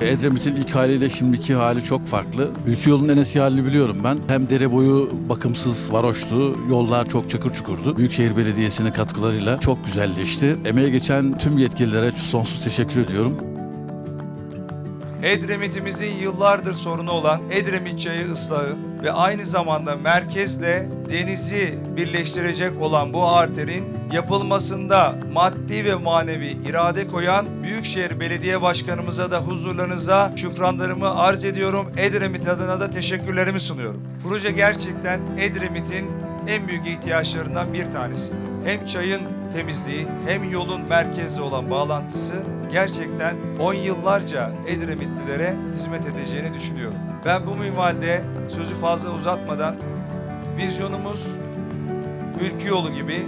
Edremit'in ilk haliyle şimdiki hali çok farklı. Ülke yolunun en eski halini biliyorum ben. Hem dere boyu bakımsız, varoştu. Yollar çok çakır çukurdu. Büyükşehir Belediyesi'nin katkılarıyla çok güzelleşti. Emeğe geçen tüm yetkililere sonsuz teşekkür ediyorum. Edremit'imizin yıllardır sorunu olan Edremit Çayı ıslahı ve aynı zamanda merkezle denizi birleştirecek olan bu arterin yapılmasında maddi ve manevi irade koyan Büyükşehir Belediye Başkanımıza da huzurlarınıza şükranlarımı arz ediyorum. Edremit adına da teşekkürlerimi sunuyorum. Proje gerçekten Edremit'in en büyük ihtiyaçlarından bir tanesi. Hem çayın temizliği hem yolun merkezle olan bağlantısı gerçekten 10 yıllarca Edremitlilere hizmet edeceğini düşünüyorum. Ben bu minvalde sözü fazla uzatmadan vizyonumuz ülkü yolu gibi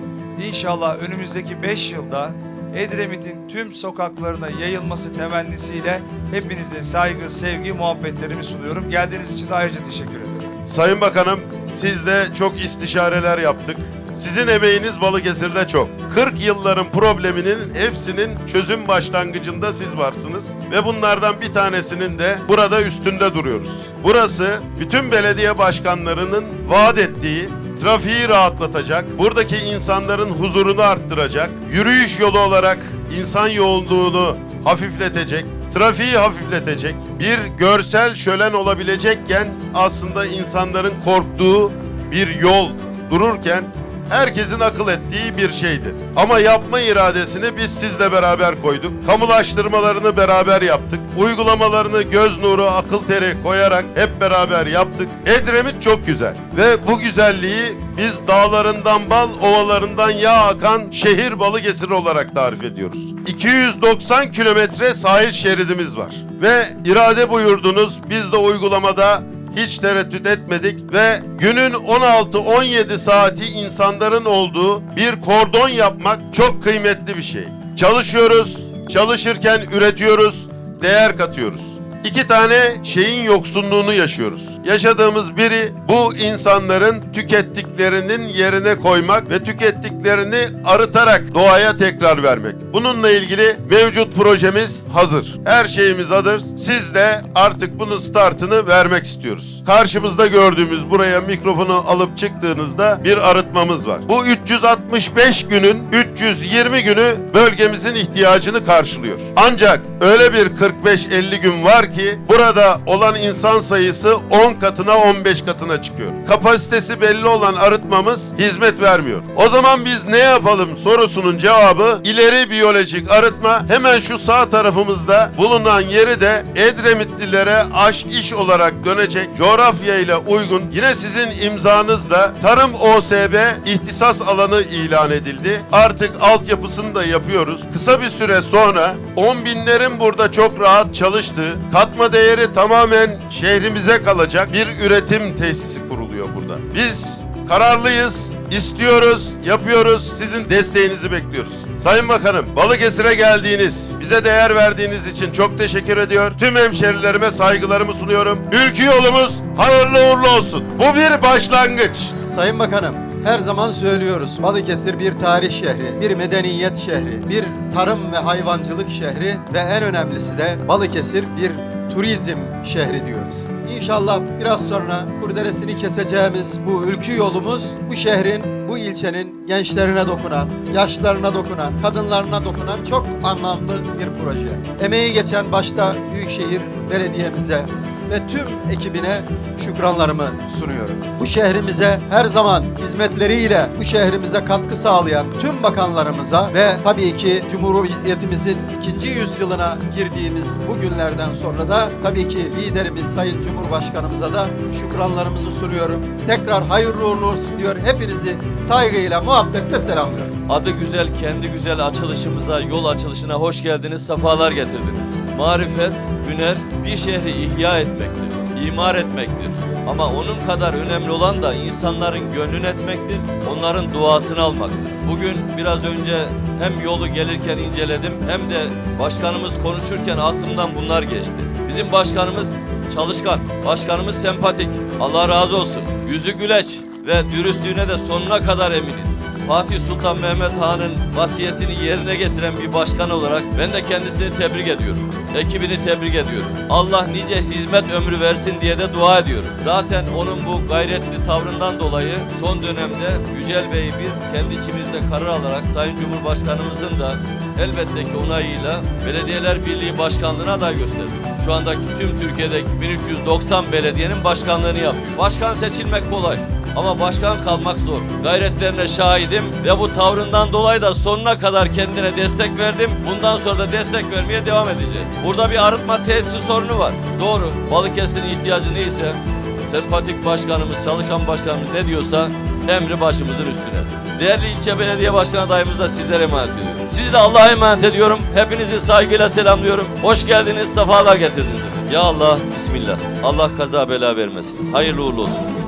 inşallah önümüzdeki 5 yılda Edremit'in tüm sokaklarına yayılması temennisiyle hepinize saygı, sevgi, muhabbetlerimi sunuyorum. Geldiğiniz için de ayrıca teşekkür ederim. Sayın Bakanım, sizle çok istişareler yaptık. Sizin emeğiniz Balıkesir'de çok. 40 yılların probleminin hepsinin çözüm başlangıcında siz varsınız. Ve bunlardan bir tanesinin de burada üstünde duruyoruz. Burası bütün belediye başkanlarının vaat ettiği trafiği rahatlatacak, buradaki insanların huzurunu arttıracak, yürüyüş yolu olarak insan yoğunluğunu hafifletecek, trafiği hafifletecek, bir görsel şölen olabilecekken aslında insanların korktuğu bir yol dururken herkesin akıl ettiği bir şeydi. Ama yapma iradesini biz sizle beraber koyduk. Kamulaştırmalarını beraber yaptık. Uygulamalarını göz nuru, akıl teri koyarak hep beraber yaptık. Edremit çok güzel. Ve bu güzelliği biz dağlarından bal, ovalarından yağ akan şehir Balıkesir olarak tarif ediyoruz. 290 kilometre sahil şeridimiz var. Ve irade buyurdunuz. Biz de uygulamada hiç tereddüt etmedik ve günün 16-17 saati insanların olduğu bir kordon yapmak çok kıymetli bir şey. Çalışıyoruz, çalışırken üretiyoruz, değer katıyoruz. İki tane şeyin yoksunluğunu yaşıyoruz. Yaşadığımız biri bu insanların tükettiklerinin yerine koymak ve tükettiklerini arıtarak doğaya tekrar vermek. Bununla ilgili mevcut projemiz hazır. Her şeyimiz hazır. Siz de artık bunun startını vermek istiyoruz. Karşımızda gördüğümüz buraya mikrofonu alıp çıktığınızda bir arıtmamız var. Bu 365 günün 320 günü bölgemizin ihtiyacını karşılıyor. Ancak öyle bir 45-50 gün var ki burada olan insan sayısı 10 katına 15 katına çıkıyor. Kapasitesi belli olan arıtmamız hizmet vermiyor. O zaman biz ne yapalım sorusunun cevabı ileri biyolojik arıtma hemen şu sağ tarafımızda bulunan yeri de Edremitlilere aş iş olarak dönecek coğrafya ile uygun yine sizin imzanızla Tarım OSB ihtisas alanı ilan edildi. Artık altyapısını da yapıyoruz. Kısa bir süre sonra 10 binlerin burada çok rahat çalıştığı, katma değeri tamamen şehrimize kalacak bir üretim tesisi kuruluyor burada. Biz kararlıyız, istiyoruz, yapıyoruz. Sizin desteğinizi bekliyoruz. Sayın Bakanım, Balıkesir'e geldiğiniz, bize değer verdiğiniz için çok teşekkür ediyor. Tüm hemşerilerime saygılarımı sunuyorum. Ülkü yolumuz hayırlı uğurlu olsun. Bu bir başlangıç. Sayın Bakanım, her zaman söylüyoruz. Balıkesir bir tarih şehri, bir medeniyet şehri, bir tarım ve hayvancılık şehri ve en önemlisi de Balıkesir bir turizm şehri diyoruz. İnşallah biraz sonra kurdelesini keseceğimiz bu ülkü yolumuz bu şehrin, bu ilçenin gençlerine dokunan, yaşlarına dokunan, kadınlarına dokunan çok anlamlı bir proje. Emeği geçen başta Büyükşehir Belediye'mize ve tüm ekibine şükranlarımı sunuyorum. Bu şehrimize her zaman hizmetleriyle bu şehrimize katkı sağlayan tüm bakanlarımıza ve tabii ki Cumhuriyetimizin ikinci yüzyılına girdiğimiz bu günlerden sonra da tabii ki liderimiz Sayın Cumhurbaşkanımıza da şükranlarımızı sunuyorum. Tekrar hayırlı uğurlu olsun diyor. Hepinizi saygıyla, muhabbetle selamlıyorum. Adı güzel, kendi güzel açılışımıza, yol açılışına hoş geldiniz, sefalar getirdiniz. Marifet, hüner bir şehri ihya etmektir, imar etmektir. Ama onun kadar önemli olan da insanların gönlünü etmektir, onların duasını almaktır. Bugün biraz önce hem yolu gelirken inceledim hem de başkanımız konuşurken aklımdan bunlar geçti. Bizim başkanımız çalışkan, başkanımız sempatik. Allah razı olsun. Yüzü güleç ve dürüstlüğüne de sonuna kadar eminiz. Fatih Sultan Mehmet Han'ın vasiyetini yerine getiren bir başkan olarak ben de kendisini tebrik ediyorum. Ekibini tebrik ediyorum. Allah nice hizmet ömrü versin diye de dua ediyorum. Zaten onun bu gayretli tavrından dolayı son dönemde Yücel Bey'i biz kendi içimizde karar alarak Sayın Cumhurbaşkanımızın da elbette ki onayıyla Belediyeler Birliği Başkanlığı'na aday gösterdik. Şu andaki tüm Türkiye'deki 1390 belediyenin başkanlığını yapıyor. Başkan seçilmek kolay. Ama başkan kalmak zor. Gayretlerine şahidim ve bu tavrından dolayı da sonuna kadar kendine destek verdim. Bundan sonra da destek vermeye devam edeceğim. Burada bir arıtma tesisi sorunu var. Doğru. Balıkesir'in ihtiyacı neyse sempatik başkanımız, çalışan başkanımız ne diyorsa emri başımızın üstüne. Değerli ilçe belediye başkan adayımızı da sizlere emanet ediyorum. Sizi de Allah'a emanet ediyorum. Hepinizi saygıyla selamlıyorum. Hoş geldiniz, sefalar getirdiniz. Ya Allah, Bismillah. Allah kaza bela vermesin. Hayırlı uğurlu olsun.